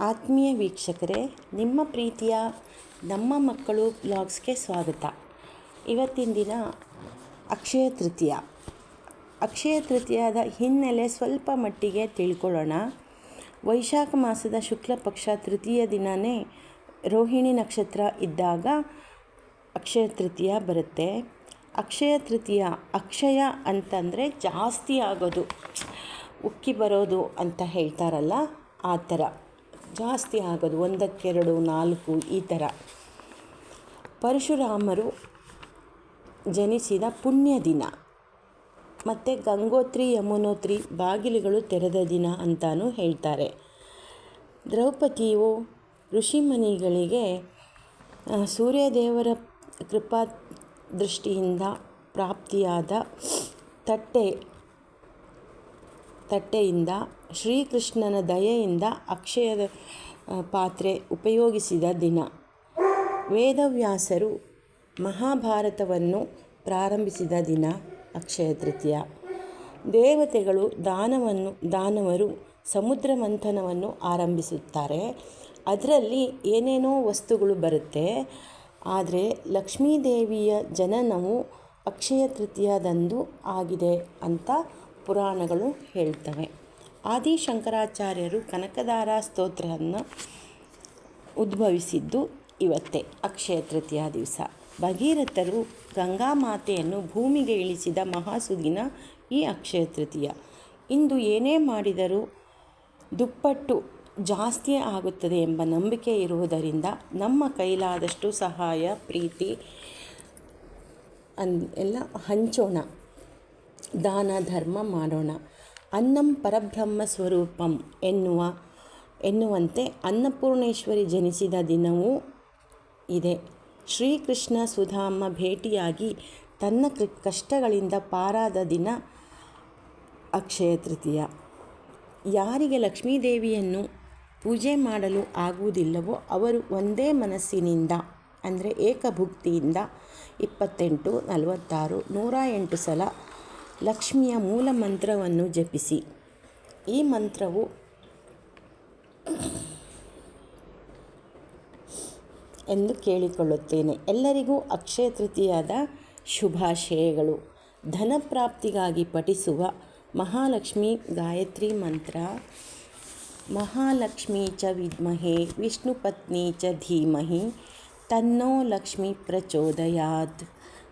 ಆತ್ಮೀಯ ವೀಕ್ಷಕರೇ, ನಿಮ್ಮ ಪ್ರೀತಿಯ ನಮ್ಮ ಮಕ್ಕಳು ಬ್ಲಾಗ್ಸ್ಗೆ ಸ್ವಾಗತ. ಇವತ್ತಿನ ದಿನ ಅಕ್ಷಯ ತೃತೀಯ. ಅಕ್ಷಯ ತೃತೀಯದ ಹಿನ್ನೆಲೆ ಸ್ವಲ್ಪ ಮಟ್ಟಿಗೆ ತಿಳ್ಕೊಳ್ಳೋಣ. ವೈಶಾಖ ಮಾಸದ ಶುಕ್ಲ ಪಕ್ಷ ತೃತೀಯ ದಿನವೇ ರೋಹಿಣಿ ನಕ್ಷತ್ರ ಇದ್ದಾಗ ಅಕ್ಷಯ ತೃತೀಯ ಬರುತ್ತೆ. ಅಕ್ಷಯ ತೃತೀಯ, ಅಕ್ಷಯ ಅಂತಂದರೆ ಜಾಸ್ತಿ ಆಗೋದು, ಉಕ್ಕಿ ಬರೋದು ಅಂತ ಹೇಳ್ತಾರಲ್ಲ ಆ ಥರ. ಜಾಸ್ತಿ ಆಗೋದು ಒಂದಕ್ಕೆರಡು ನಾಲ್ಕು, ಈ ಥರ. ಪರಶುರಾಮರು ಜನಿಸಿದ ಪುಣ್ಯ ದಿನ. ಮತ್ತು ಗಂಗೋತ್ರಿ, ಯಮುನೋತ್ರಿ, ಬಾಗಿಲುಗಳು ತೆರೆದ ದಿನ ಅಂತಲೂ ಹೇಳ್ತಾರೆ. ದ್ರೌಪದಿಯು ಋಷಿಮನಿಗಳಿಗೆ ಸೂರ್ಯದೇವರ ಕೃಪಾ ದೃಷ್ಟಿಯಿಂದ ಪ್ರಾಪ್ತಿಯಾದ ತಟ್ಟೆ ತಟ್ಟೆಯಿಂದ, ಶ್ರೀಕೃಷ್ಣನ ದಯೆಯಿಂದ ಅಕ್ಷಯದ ಪಾತ್ರೆ ಉಪಯೋಗಿಸಿದ ದಿನ. ವೇದವ್ಯಾಸರು ಮಹಾಭಾರತವನ್ನು ಪ್ರಾರಂಭಿಸಿದ ದಿನ ಅಕ್ಷಯ ತೃತೀಯ. ದೇವತೆಗಳು ದಾನವನ್ನು, ದಾನವರು ಸಮುದ್ರ ಮಂಥನವನ್ನು ಆರಂಭಿಸುತ್ತಾರೆ. ಅದರಲ್ಲಿ ಏನೇನೋ ವಸ್ತುಗಳು ಬರುತ್ತೆ. ಆದರೆ ಲಕ್ಷ್ಮೀದೇವಿಯ ಜನನವು ಅಕ್ಷಯ ತೃತೀಯದಂದು ಆಗಿದೆ ಅಂತ ಪುರಾಣಗಳು ಹೇಳ್ತವೆ. ಆದಿ ಶಂಕರಾಚಾರ್ಯರು ಕನಕದಾರ ಸ್ತೋತ್ರವನ್ನು ಉದ್ಭವಿಸಿದ್ದು ಇವತ್ತೇ, ಅಕ್ಷಯ ತೃತೀಯ ದಿವಸ. ಭಗೀರಥರು ಗಂಗಾ ಮಾತೆಯನ್ನು ಭೂಮಿಗೆ ಇಳಿಸಿದ ಮಹಾಸುದಿನ ಈ ಅಕ್ಷಯ ತೃತೀಯ. ಇಂದು ಏನೇ ಮಾಡಿದರೂ ದುಪ್ಪಟ್ಟು ಜಾಸ್ತಿ ಆಗುತ್ತದೆ ಎಂಬ ನಂಬಿಕೆ ಇರುವುದರಿಂದ ನಮ್ಮ ಕೈಲಾದಷ್ಟು ಸಹಾಯ, ಪ್ರೀತಿ, ಅನ್, ಎಲ್ಲ ಹಂಚೋಣ. ದಾನ ಧರ್ಮ ಮಾಡೋಣ. ಅನ್ನಂ ಪರಬ್ರಹ್ಮ ಸ್ವರೂಪಂ ಎನ್ನುವ, ಎನ್ನುವಂತೆ ಅನ್ನಪೂರ್ಣೇಶ್ವರಿ ಜನಿಸಿದ ದಿನವೂ ಇದೆ. ಶ್ರೀಕೃಷ್ಣ ಸುಧಾಮ ಭೇಟಿಯಾಗಿ ತನ್ನ ಕಷ್ಟಗಳಿಂದ ಪಾರಾದ ದಿನ ಅಕ್ಷಯ ತೃತೀಯ. ಯಾರಿಗೆ ಲಕ್ಷ್ಮೀದೇವಿಯನ್ನು ಪೂಜೆ ಮಾಡಲು ಆಗುವುದಿಲ್ಲವೋ ಅವರು ಒಂದೇ ಮನಸ್ಸಿನಿಂದ, ಅಂದರೆ ಏಕಭುಕ್ತಿಯಿಂದ ಇಪ್ಪತ್ತೆಂಟು ನಲವತ್ತಾರು ನೂರ ಎಂಟು ಸಲ ಲಕ್ಷ್ಮಿಯ ಮೂಲ ಮಂತ್ರವನ್ನು ಜಪಿಸಿ. ಈ ಮಂತ್ರವು ಎಂದು ಕೇಳಿಕೊಳ್ಳುತ್ತೇನೆ. ಎಲ್ಲರಿಗೂ ಅಕ್ಷಯ ತೃತೀಯದ ಶುಭಾಶಯಗಳು. ಧನಪ್ರಾಪ್ತಿಗಾಗಿ ಪಠಿಸುವ ಮಹಾಲಕ್ಷ್ಮಿ ಗಾಯತ್ರಿ ಮಂತ್ರ. ಮಹಾಲಕ್ಷ್ಮೀ ಚ ವಿದ್ಮಹೆ, ವಿಷ್ಣುಪತ್ನಿ ಚ ಧೀಮಹಿ, ತನ್ನೋ ಲಕ್ಷ್ಮಿ ಪ್ರಚೋದಯಾತ್.